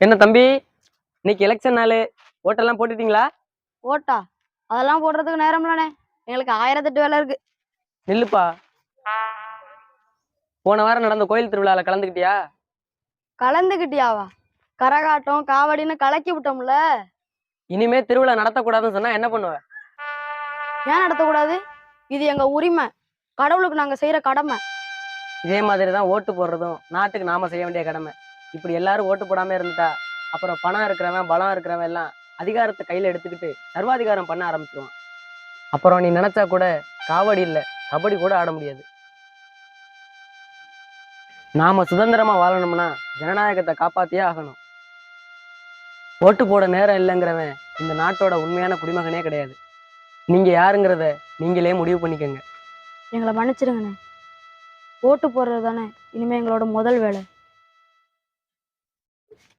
என்ன தம்பி? இன்னைக்கு எலெக்ஷன் நாள். ஓட்டெல்லாம் போட்டுட்டீங்களா? ஓட்டா? அதெல்லாம் போடுறதுக்கு நேரம் இல்லைண்ணே. எங்களுக்கு ஆயிரத்தெட்டு வேலை இருக்கு. நில்லுப்பா. போன வாரம் நடந்த கோயில் திருவிழால கலந்துக்கிட்டியா? கலந்துக்கிட்டியாவா? கரகாட்டம் காவடின்னு கலக்கி விட்டோம்ல. இனிமே திருவிழா நடத்தக்கூடாதுன்னு சொன்னா என்ன பண்ணுவ? ஏன் நடத்தக்கூடாது? இது எங்க உரிமை. கடவுளுக்கு நாங்க செய்யற கடமை. இதே மாதிரி தான் ஓட்டு போடுறதும் நாட்டுக்கு நாம செய்ய வேண்டிய கடமை. இப்படி எல்லாரும் ஓட்டு போடாம இருந்துட்டா அப்புறம் பணம் இருக்கிறவன் பலம் இருக்கிறவன் எல்லாம் அதிகாரத்தை கையில எடுத்துக்கிட்டு சர்வாதிகாரம் பண்ண ஆரம்பிச்சிருவான். அப்புறம் நீ நினைச்சா கூட காவடி இல்ல கபடி கூட ஆட முடியாது. நாம சுதந்திரமா வாழணும்னா ஜனநாயகத்தை காப்பாத்தியே ஆகணும். ஓட்டு போட நேரம் இல்லைங்கிறவன் இந்த நாட்டோட உண்மையான குடிமகனே கிடையாது. நீங்க யாருங்கிறத நீங்களே முடிவு பண்ணிக்கோங்க. எங்களை மன்னிச்சிருங்கண்ணே. ஓட்டு போடுறது தானே இனிமே எங்களோட முதல் வேலை.